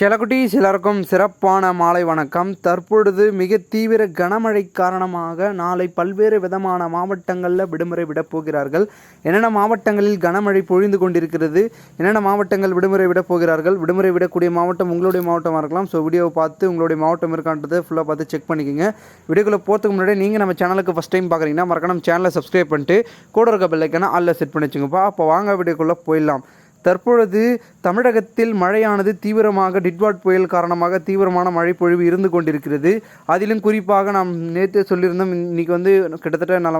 செலக்குட்டீஸ் எல்லாருக்கும் சிறப்பான மாலை வணக்கம். தற்பொழுது மிக தீவிர கனமழை காரணமாக நாளை பல்வேறு விதமான மாவட்டங்களில் விடுமுறை விடப் போகிறார்கள். என்னென்ன மாவட்டங்களில் கனமழை பொழிந்து கொண்டிருக்கிறது என்னென்ன மாவட்டங்கள் விடுமுறை விடப்போகிறார்கள் விடுமுறை விடக்கூடிய மாவட்டம் உங்களுடைய மாவட்டமாக இருக்கலாம். ஸோ வீடியோவை பார்த்து உங்களுடைய மாவட்டம் இருக்கான்றதை ஃபுல்லாக பார்த்து செக் பண்ணிக்கோங்க. வீடியோக்குள்ளே போகிறதுக்கு முன்னாடி நீங்கள் நம்ம சேனலுக்கு ஃபஸ்ட் டைம் பார்க்குறீங்கன்னா மறக்காம சேனலை சப்ஸ்கிரைப் பண்ணிட்டு கூட இருக்க பெல்லைக்கான அல்ல செட் பண்ணி வச்சுங்கப்பா. அப்போ வாங்க வீடியோக்குள்ளே போயிடலாம். தற்பொழுது தமிழகத்தில் மழையானது தீவிரமாக டிட்வாட் புயல் காரணமாக தீவிரமான மழை பொழிவு இருந்து கொண்டிருக்கிறது. அதிலும் குறிப்பாக நாம் நேற்று சொல்லியிருந்தோம் இன்றைக்கி வந்து கிட்டத்தட்ட நல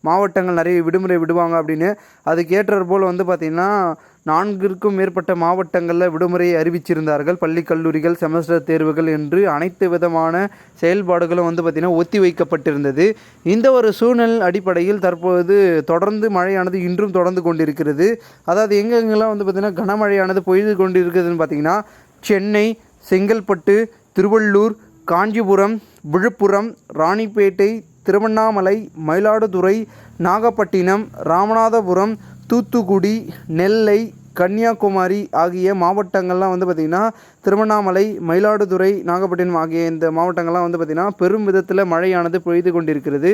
மாவட்டங்கள் நிறைய விடுமுறை விடுவாங்க அப்படின்னு. அதுக்கு போல் வந்து பார்த்திங்கன்னா நான்கிற்கும் மேற்பட்ட மாவட்டங்களில் விடுமுறையை அறிவிச்சிருந்தார்கள். பள்ளி கல்லூரிகள் செமஸ்டர் தேர்வுகள் என்று அனைத்து விதமான செயல்பாடுகளும் வந்து பார்த்திங்கன்னா ஒத்தி வைக்கப்பட்டிருந்தது. இந்த ஒரு சூழ்நிலை அடிப்படையில் தற்போது தொடர்ந்து மழையானது இன்றும் தொடர்ந்து கொண்டிருக்கிறது. அதாவது எங்கெங்கெல்லாம் வந்து பார்த்திங்கன்னா கனமழையானது பொய்து கொண்டிருக்கிறதுன்னு பார்த்திங்கன்னா சென்னை செங்கல்பட்டு திருவள்ளூர் காஞ்சிபுரம் விழுப்புரம் ராணிப்பேட்டை திருவண்ணாமலை மயிலாடுதுறை நாகப்பட்டினம் ராமநாதபுரம் தூத்துக்குடி நெல்லை கன்னியாகுமரி ஆகிய மாவட்டங்கள்லாம் வந்து பார்த்திங்கன்னா திருவண்ணாமலை மயிலாடுதுறை நாகப்பட்டினம் ஆகிய இந்த மாவட்டங்கள்லாம் வந்து பார்த்திங்கன்னா பெரும் விதத்தில் மழையானது பொய்து கொண்டிருக்கிறது.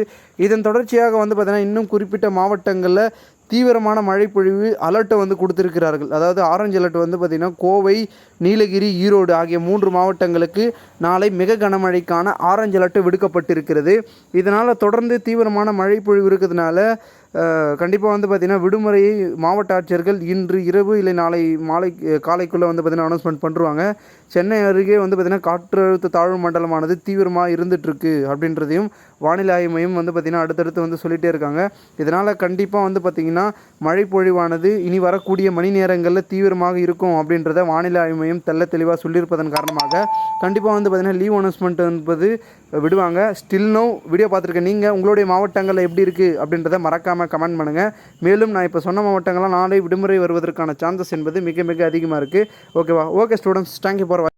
இதன் தொடர்ச்சியாக வந்து பார்த்திங்கன்னா இன்னும் குறிப்பிட்ட மாவட்டங்களில் தீவிரமான மழை பொழிவு அலர்ட்டை வந்து கொடுத்துருக்கிறார்கள். அதாவது ஆரஞ்சு அலர்ட் வந்து பார்த்திங்கன்னா கோவை நீலகிரி ஈரோடு ஆகிய மூன்று மாவட்டங்களுக்கு நாளை மிக கனமழைக்கான ஆரஞ்சு அலர்ட் விடுக்கப்பட்டிருக்கிறது. இதனால் தொடர்ந்து தீவிரமான மழை பொழிவு இருக்கிறதுனால கண்டிப்பாக வந்து பார்த்திங்கன்னா விடுமுறையை மாவட்ட ஆட்சியர்கள் இன்று இரவு இல்லை நாளை மாலை காலைக்குள்ளே வந்து பார்த்திங்கன்னா அனௌன்ஸ்மெண்ட் பண்ணுறாங்க சென்னை அருகே வந்து பார்த்திங்கன்னா காற்றழுத்த தாழ்வு மண்டலமானது தீவிரமாக இருந்துகிட்ருக்கு அப்படின்றதையும் வானிலை ஆய்வு மையம் வந்து பார்த்திங்கன்னா அடுத்தடுத்து வந்து சொல்லிகிட்டே இருக்காங்க. இதனால் கண்டிப்பாக வந்து பார்த்திங்கன்னா மழை பொழிவானது இனி வரக்கூடிய மணி நேரங்களில் தீவிரமாக இருக்கும் அப்படின்றத வானிலை ஆய்வு மையம் தெல்ல தெளிவாக சொல்லியிருப்பதன் காரணமாக கண்டிப்பாக வந்து பார்த்திங்கன்னா லீவ் அனௌன்ஸ்மெண்ட் என்பது விடுவாங்க. ஸ்டில் நோ வீடியோ பார்த்துருக்கேன். நீங்கள் உங்களுடைய மாவட்டங்களில் எப்படி இருக்குது அப்படின்றத மறக்காமல் மறக்காமல் கமெண்ட் பண்ணுங்கள் மேலும் நான் இப்போ சொன்ன மாவட்டங்கள்லாம் நாளை விடுமுறை வருவதற்கான சான்சஸ் என்பது மிக மிக அதிகமாக இருக்குது ஓகேவா ஓகே ஸ்டூடெண்ட்ஸ் தேங்க்யூ ஃபார்